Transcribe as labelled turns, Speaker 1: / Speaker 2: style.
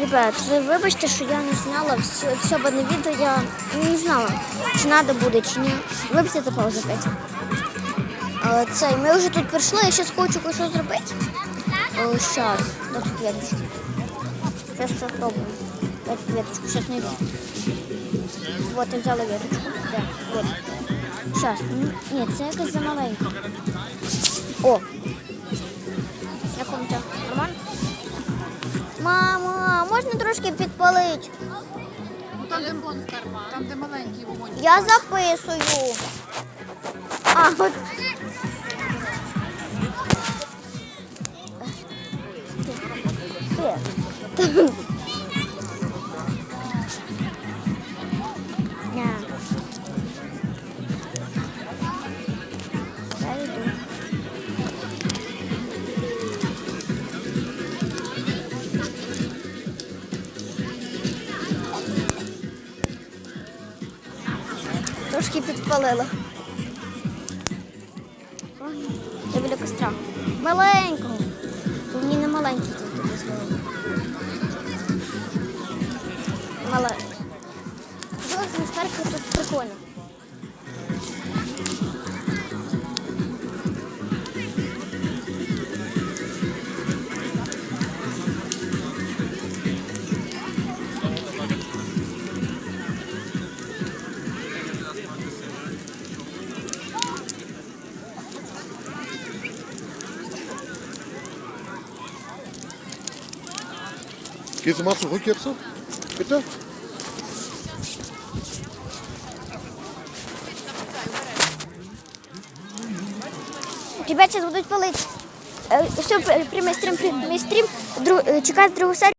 Speaker 1: Ребят, ви вибачте, що я не зняла все, все б на відео, я не знала, чи треба буде, чи ні. Вибачте за паузу опять. А, Цей, ми вже тут прийшли, я зараз хочу кое-що зробити. Зараз, тут веточку? Зараз спробую. Дайте веточку, зараз найду. Вот, я взяла веточку. Да, вот. Сейчас. Ні, це якось замаленько. О! Як вам це? Нормально? Мама, можна трошки підпалити?
Speaker 2: Там, де, там, де маленький вогонь.
Speaker 1: Я записую. А, от. Ти. Трошки підпалила. Я біля костра. Маленького. Бо мені не маленький тут дозволили. Маленький. Старка тут прикольно.
Speaker 3: Du mal zurück jetzt? Bitte?
Speaker 1: Ребят, сейчас будуть палити. Е, Все, прямий стрім, прямий стрім. Дру- е, Чекайте другу серію.